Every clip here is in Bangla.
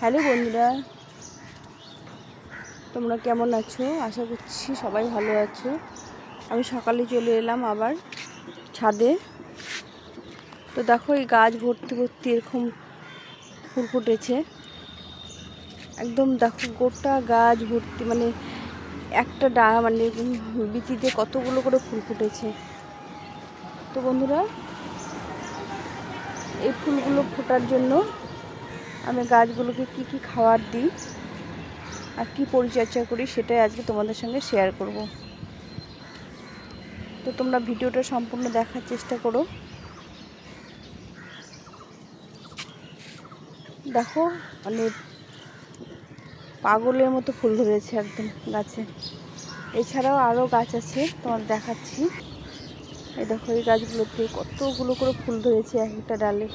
হ্যালো বন্ধুরা, তোমরা কেমন আছো? আশা করছি সবাই ভালো আছো। আমি সকালে চলে এলাম আবার ছাদে। তো দেখো, এই গাছ ভর্তি ভর্তি এরকম ফুল ফুটেছে। একদম দেখো, গোটা গাছ ভর্তি মানে একটা ডা মানে বিচিতে কতগুলো করে ফুল ফুটেছে। তো বন্ধুরা, এই ফুলগুলো ফোটার জন্য আমি গাছগুলোকে কি কি খাবার দিই আর কি পরিচর্যা করি সেটাই আজকে তোমাদের সঙ্গে শেয়ার করব। তো তোমরা ভিডিওটা সম্পূর্ণ দেখার চেষ্টা করো। দেখো মানে পাগলের মতো ফুল ধরেছে একদম গাছে। এছাড়াও আরও গাছ আছে, তোমার দেখাচ্ছি। এই দেখো, এই গাছগুলোতে কতগুলো করে ফুল ধরেছে এক একটা ডালে।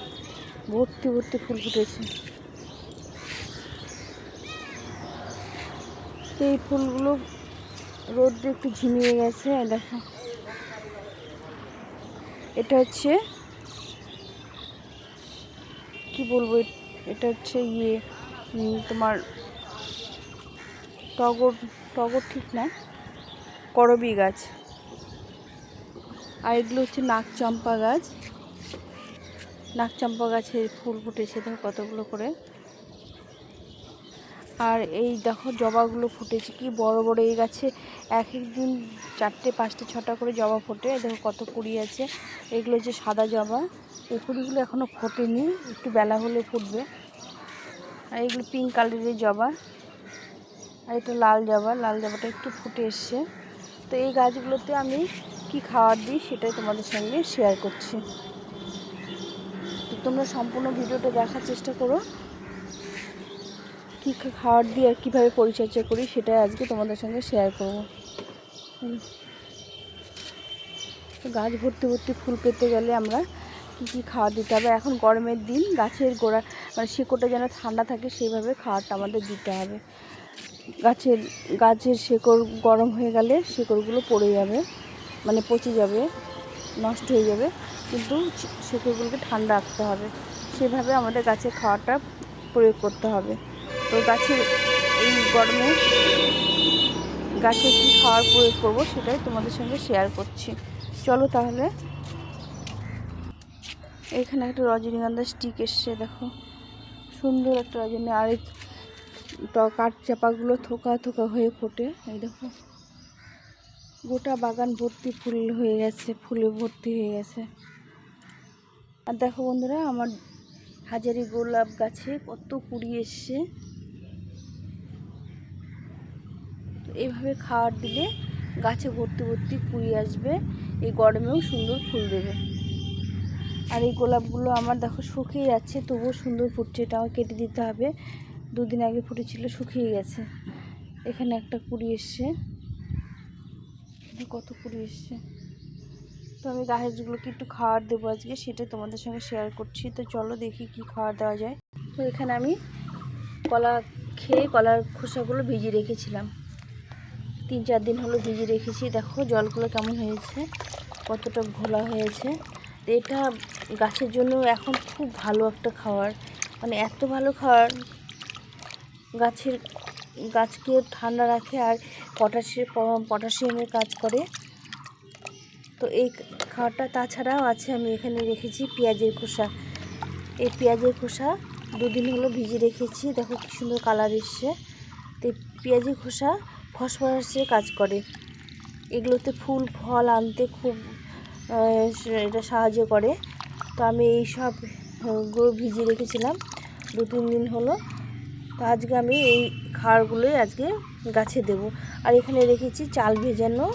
ভর্তি ভর্তি ফুল ফুটেছে। তো এই ফুলগুলো রোদ্রে একটু ঝিমিয়ে গেছে দেখো। এটা হচ্ছে, কি বলব এটা হচ্ছে ইয়ে তোমার টগর টগর ঠিক না, করবি গাছ। আর এগুলো হচ্ছে নাকচম্পা গাছ। নাকচম্পা গাছে ফুল ফুটেছে, দেখো কতগুলো করে। আর এই দেখো জবাগুলো ফুটেছে, কি বড় বড় এই গাছে এক এক দিন চারটে, পাঁচটা, ছটা করে জবা ফোটে। দেখো কত কুড়ি আছে। এগুলো হচ্ছে সাদা জবা। এই কুড়িগুলো এখনও ফোটেনি, একটু বেলা হলে ফুটবে। আর এগুলো পিঙ্ক কালারের জবা। আর এটা লাল জবা, লাল জবাটা একটু ফুটে এসছে। তো এই গাছগুলোতে আমি কি খাবার দিই সেটাই তোমাদের সঙ্গে শেয়ার করছি। তোমরা সম্পূর্ণ ভিডিওটা দেখার চেষ্টা করো। কী খা- খাবার দিই আর কীভাবে পরিচর্যা করি সেটাই আজকে তোমাদের সঙ্গে শেয়ার করব। গাছ ভর্তি ভর্তি ফুল পেতে গেলে আমরা কী কী খাবার দিতে হবে? এখন গরমের দিন, গাছের গোড়া মানে শিকড়টা যেন ঠান্ডা থাকে সেইভাবে খাবারটা আমাদের দিতে হবে। গাছের গাছের শেকড় গরম হয়ে গেলে শেকড়গুলো পড়ে যাবে মানে পচে যাবে, নষ্ট হয়ে যাবে, কিন্তু শেকড়গুলোকে ঠান্ডা রাখতে হবে। সেভাবে আমাদের গাছের খাওয়াটা প্রয়োগ করতে হবে। তো গাছের এই গরমে গাছে কী খাওয়ার প্রয়োগ করব সেটাই তোমাদের সঙ্গে শেয়ার করছি। চলো তাহলে। এখানে একটা রজনীগন্ধা স্টিক এসছে, দেখো। সুন্দর একটা রজনী, আর কাঠ চাপাগুলো থোকা থোকা হয়ে ফোটে। এই দেখো। গোটা বাগান ভর্তি ফুল হয়ে গেছে, ফুলে ভর্তি হয়ে গেছে। আর দেখো বন্ধুরা, আমার হাজারি গোলাপ গাছে কত কুড়ি এসছে। তো এইভাবে খাবার দিলে গাছে ভর্তি ভর্তি কুড়ি আসবে, এই গরমেও সুন্দর ফুল দেবে। আর এই গোলাপগুলো আমার দেখো শুকিয়ে যাচ্ছে, তবুও সুন্দর ফুটছে এটা আমার কেটে দিতে হবে। দুদিন আগে ফুটেছিল, শুকিয়ে গেছে। এখানে একটা কুড়ি এসছে। কত কুড়ি এসছে? তো আমি গাছগুলোকে একটু খাবার দেবো আজকে, সেটা তোমাদের সঙ্গে শেয়ার করছি। তো চলো দেখি কি খাবার দেওয়া যায়। তো এখানে আমি কলা খেয়ে কলার খোসাগুলো ভিজিয়ে রেখেছিলাম। তিন চার দিন হলো ভিজিয়ে রেখেছি। দেখো জলগুলো কেমন হয়েছে, কতটা ঘোলা হয়েছে। তো এটা গাছের জন্য এখন খুব ভালো একটা খাবার মানে এত ভালো খাবার গাছের গাছকে ঠান্ডা রাখে আর পটাশিয়াম, পটাশিয়ামের কাজ করে। তো এই খাবারটা তাছাড়াও আছে, আমি এখানে রেখেছি পেঁয়াজের খোসা। এই পেঁয়াজের খোসা দুদিন হলো ভিজে রেখেছি, দেখো কি সুন্দর কালার এসছে। তো এই পেঁয়াজের খোসা ফসফরাসের কাজ করে। এগুলোতে ফুল, ফল আনতে খুব এটা সাহায্য করে। তো আমি এই সবগুলো ভিজিয়ে রেখেছিলাম দু তিন দিন হলো। তো আজকে আমি এই খাবারগুলোই আজকে গাছে দেব। আর এখানে রেখেছি চাল ভেজানো,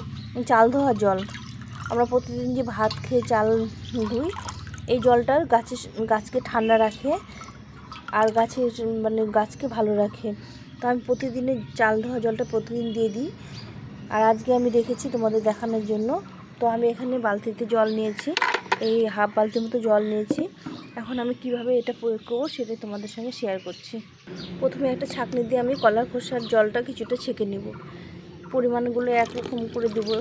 চাল ধোয়া জল। আমরা প্রতিদিন যে ভাত খেয়ে চাল ধুই, এই জলটার গাছের গাছকে ঠান্ডা রাখে আর গাছের মানে গাছকে ভালো রাখে। তো আমি প্রতিদিনের চাল ধোয়া জলটা প্রতিদিন দিয়ে দিই। আর আজকে আমি রেখেছি তোমাদের দেখানোর জন্য। তো আমি এখানে বালতিতে জল নিয়েছি, এই হাফ বালতির মতো জল নিয়েছি। এখন আমি কীভাবে এটা প্রয়োগ করব সেটাই তোমাদের সঙ্গে শেয়ার করছি। প্রথমে একটা ছাঁকনি দিয়ে আমি কলার খোসার জলটা কিছুটা ছেঁকে নেব। পরিমাণগুলো একরকম করে দেবো।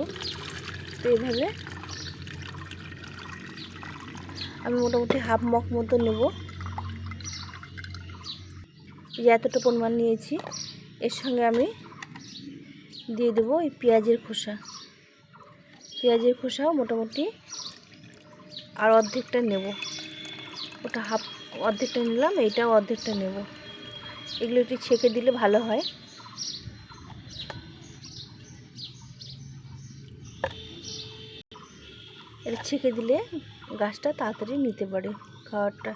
তো এইভাবে আমি মোটামুটি হাফ মগ মতো নেব। যে এতটা পরিমাণ নিয়েছি, এর সঙ্গে আমি দিয়ে দেবো এই পেঁয়াজের খোসা। পেঁয়াজের খোসাও মোটামুটি আর অর্ধেকটা নেব। ওটা হাফ, অর্ধেকটা নিলাম, এইটাও অর্ধেকটা নেব। এগুলো একটু ছেঁকে দিলে ভালো হয়। এটা ছেঁকে দিলে গাছটা তাড়াতাড়ি নিতে পারে খাওয়ারটা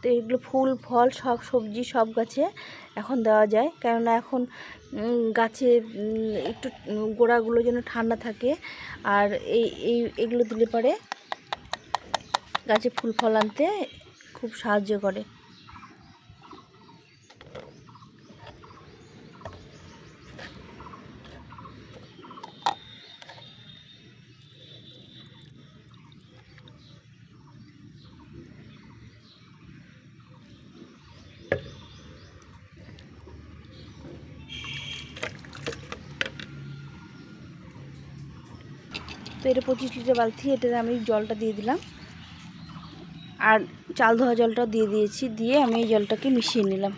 তো এগুলো ফুল, ফল, সব সবজি, সব গাছে এখন দেওয়া যায়। কেননা এখন গাছে একটু গোড়াগুলো যেন ঠান্ডা থাকে আর এই এই, এগুলো দিলে পরে গাছে ফুল, ফল আনতে খুব সাহায্য করে। তো এটা পঁচিশ লিটার বালতি, এটাতে আমি জলটা দিয়ে দিলাম। আর চাল ধোয়া জলটা দিয়ে দিয়েছি, দিয়ে আমি এই জলটাকে মিশিয়ে নিলাম।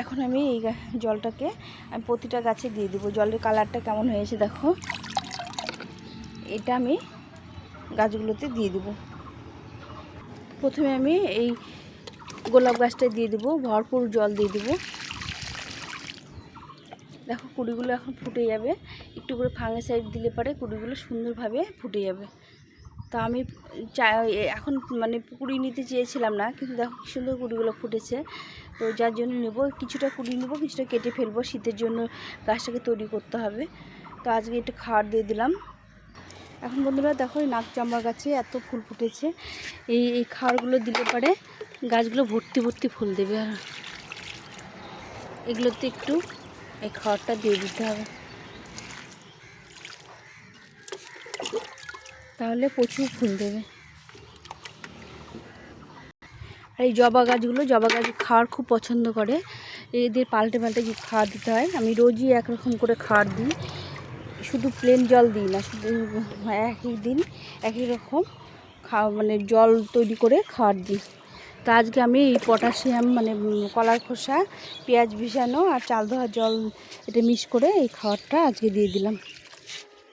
এখন আমি এই জলটাকে আমি প্রতিটা গাছে দিয়ে দেবো। জলের কালারটা কেমন হয়েছে দেখো। এটা আমি গাছগুলোতে দিয়ে দেবো। প্রথমে আমি এই গোলাপ গাছটা দিয়ে দেবো, ভরপুর জল দিয়ে দেবো। দেখো কুড়িগুলো এখন ফুটে যাবে। একটু করে ফাঙ্গিসাইড দিলে পরে কুড়িগুলো সুন্দরভাবে ফুটে যাবে। তো আমি চা, এখন মানে কুড়ি নিতে চেয়েছিলাম না, কিন্তু দেখো কি সুন্দর কুড়িগুলো ফুটেছে। তো যার জন্য নেব, কিছুটা কুড়ি নেব, কিছুটা কেটে ফেলব। শীতের জন্য গাছটাকে তৈরি করতে হবে। তো আজকে একটু খাবার দিয়ে দিলাম। এখন বন্ধুরা দেখো এই নাক চাম্বা গাছে এত ফুল ফুটেছে। এই এই খাবারগুলো দিলে পরে গাছগুলো ভর্তি ভর্তি ফুল দেবে। আর এগুলোতে একটু এই খাবারটা দিয়ে দিতে হবে। তাহলে প্রচুর ফুল দেবে। আর এই জবা গাছগুলো, জবা গাছ খাওয়ার খুব পছন্দ করে। এদের পাল্টে পাল্টে কি খাওয়ার দিতে হয়, আমি রোজই একরকম করে খাওয়ার দিই। শুধু প্লেন জল দিই না, শুধু একই দিন একই রকম খাওয়া মানে জল তৈরি করে খাওয়ার দিই। তো আজকে আমি এই পটাশিয়াম মানে কলার খোসা, পেঁয়াজ ভিজানো আর চাল ধোয়া জল এটা মিক্স করে এই খাবারটা আজকে দিয়ে দিলাম।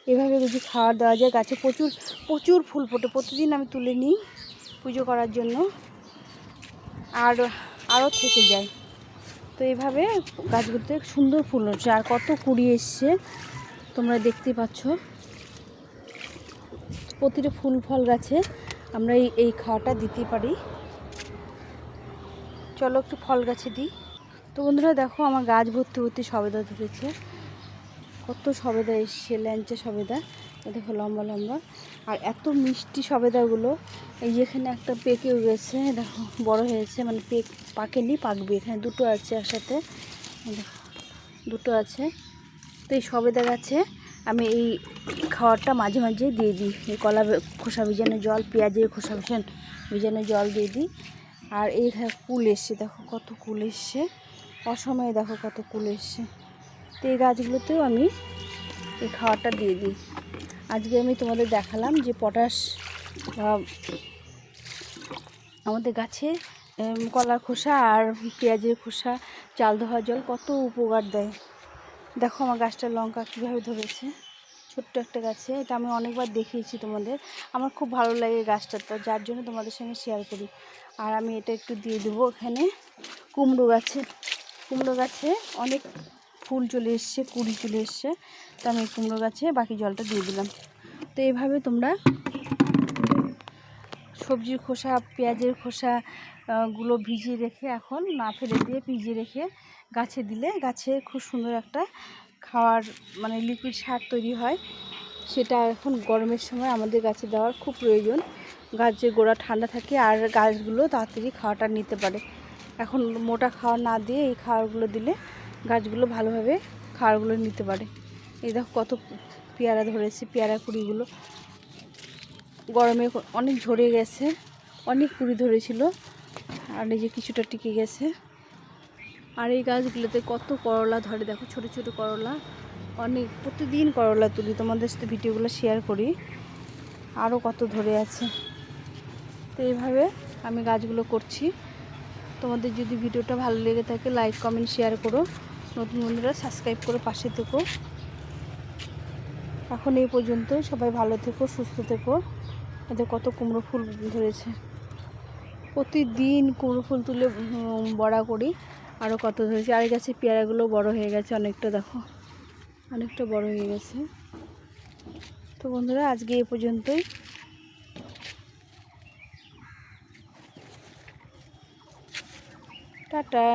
এভাবে যদি খাবার দেওয়া যায়, গাছে প্রচুর প্রচুর ফুল ফোটে। প্রতিদিন আমি তুলে নিই পুজো করার জন্য। আর, আরও থেকে যায়। তো এইভাবে গাছগুলোতে সুন্দর ফুল হচ্ছে। আর কত কুড়ি এসছে, তোমরা দেখতে পাচ্ছ। প্রতিটা ফুল ফল গাছে আমরা এই এই খাওয়াটা দিতে পারি। চলো একটু ফল গাছে দিই। তো বন্ধুরা দেখো আমার গাছ ভর্তি ভর্তি সবেদা ধরেছে। কত সবেদা এসছে ল্যাঞ্চে সবেদা। দেখো লম্বা লম্বা। আর এত মিষ্টি সবেদাগুলো। এই যে এখানে একটা পেকে গেছে দেখো, বড় হয়েছে। মানে পেক, পাকেনি, পাকবে। এখানে দুটো আছে একসাথে। দেখো, দুটো আছে। তো এই সবেদা গাছে আমি এই খাওয়ারটা মাঝে মাঝে দিয়ে দিই। এই কলা খোসা ভিজানো জল, পেঁয়াজের খোসা ভিজানো জল দিয়ে দিই। আর এই কুল এসছে, দেখো কত কুল এসছে। অসময়ে দেখো কত কুল এসছে। তো এই গাছগুলোতেও আমি এই খাবারটা দিয়ে দিই। আজকে আমি তোমাদের দেখালাম যে পটাশ আমাদের গাছে কলার খোসা আর পেঁয়াজের খোসা, চাল ধোয়া জল কত উপকার দেয়। দেখো আমার গাছটা লঙ্কা কীভাবে ধরেছে। ছোট্ট একটা গাছে, এটা আমি অনেকবার দেখিয়েছি তোমাদের। আমার খুব ভালো লাগে গাছটা, তো যার জন্য তোমাদের সঙ্গে শেয়ার করি। আর আমি এটা একটু দিয়ে দেবো এখানে কুমড়ো গাছে কুমড়ো গাছে অনেক ফুল চলে এসছে, কুড়ি চলে এসছে। তো আমি কুমড়ো গাছে বাকি জলটা দিয়ে দিলাম। তো এইভাবে তোমরা সবজির খোসা, পেঁয়াজের খোসা গুলো ভিজিয়ে রেখে এখন না ফেলে দিয়ে ভিজিয়ে রেখে গাছে দিলে গাছে খুব সুন্দর একটা খাওয়ার মানে লিকুইড সার তৈরি হয়, সেটা এখন গরমের সময় আমাদের গাছে দেওয়ার খুব প্রয়োজন। গাছের গোড়া ঠান্ডা থাকে আর গাছগুলো তাড়াতাড়ি খাওয়াটা নিতে পারে। এখন মোটা খাওয়া না দিয়ে এই খাওয়ারগুলো দিলে গাছগুলো ভালোভাবে খাওয়ারগুলো নিতে পারে। এই দেখো কত পেয়ারা ধরেছে, পেয়ারা কুড়িগুলো। গরমে অনেক ঝরে গেছে, অনেক কুড়ি ধরেছিল, আর এই যে কিছুটা টিকে গেছে। আর এই গাছগুলোতে কত করলা ধরে, দেখো ছোট ছোট করলা। অনেক, প্রতিদিন করলা তুলি, তোমাদের সাথে ভিডিওগুলো শেয়ার করি। আরও কত ধরে আছে। তো এইভাবে আমি গাছগুলো করছি। তোমাদের যদি ভিডিওটা ভালো লেগে থাকে লাইক কমেন্ট শেয়ার করো। নতুন বন্ধুরা সাবস্ক্রাইব করে পাশে থেকো। এখন এই পর্যন্ত সবাই ভালো থেকো, সুস্থ থেকো। এদের কত কুমড়ো ফুল ধরেছে। প্রতিদিন কুমড়ো ফুল তুলে বড়া করি। আরও কত ধরেছি? আর গাছে পেয়ারাগুলো বড় হয়ে গেছে অনেকটা, দেখো। অনেকটা বড় হয়ে গেছে। তো বন্ধুরা, আজকে এ পর্যন্তই। টাটা।